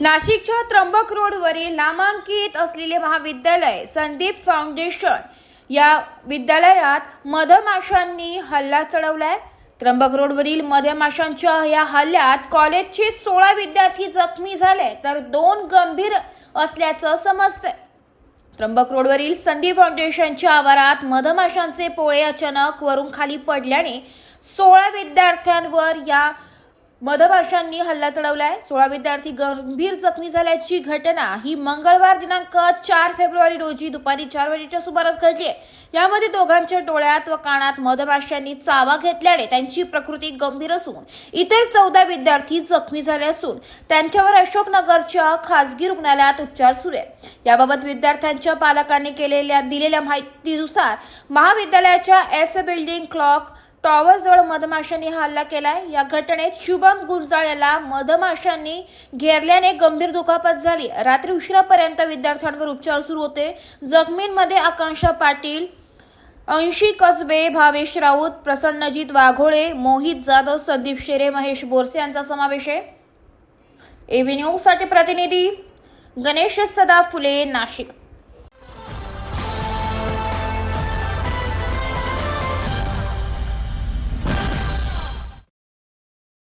नाशिकच्या त्र्यंबक रोडवरील नामांकित असलेले महाविद्यालय संदीप फाउंडेशन या विद्यालयात मधमाशांनी हल्ला चढवलाय. त्र्यंबक रोडवरील मधमाशांच्या या हल्ल्यात कॉलेजचे सोळा विद्यार्थी जखमी झाले तर दोन गंभीर असल्याचं समजतंय. त्र्यंबक रोडवरील संदीप फाउंडेशनच्या आवारात मधमाशांचे पोळे अचानक वरून खाली पडल्याने सोळा विद्यार्थ्यांवर या मधमाशांनी हल्ला चढवलाय. सोळा विद्यार्थी गंभीर जखमी झाल्याची घटना ही मंगळवार दिनांक चार फेब्रुवारी रोजी दुपारी चार वाजेच्या सुमारास घडली आहे यामध्ये दोघांच्या डोळ्यात व कानात मधमाशांनी चावा घेतल्याने त्यांची प्रकृती गंभीर असून इतर चौदा विद्यार्थी जखमी झाले असून त्यांच्यावर अशोकनगरच्या खासगी रुग्णालयात उपचार सुरू आहे याबाबत विद्यार्थ्यांच्या पालकांनी केलेल्या दिलेल्या माहितीनुसार महाविद्यालयाच्या एस बिल्डिंग क्लॉक टॉवर जवळ मधमाशांनी हल्ला केलाय. या घटनेत शुभम गुंजाळ याला मधमाशांनी घेरल्याने गंभीर दुखापत झाली. रात्री उशिरापर्यंत विद्यार्थ्यांवर उपचार सुरू होते. जखमींमध्ये आकांक्षा पाटील अंशी कसबे भावेश राऊत प्रसन्नजित वाघोळे मोहित जाधव संदीप शेरे महेश बोरसे यांचा समावेश आहे. एव्ही न्यूजसाठी प्रतिनिधी गणेश सदा फुले नाशिक.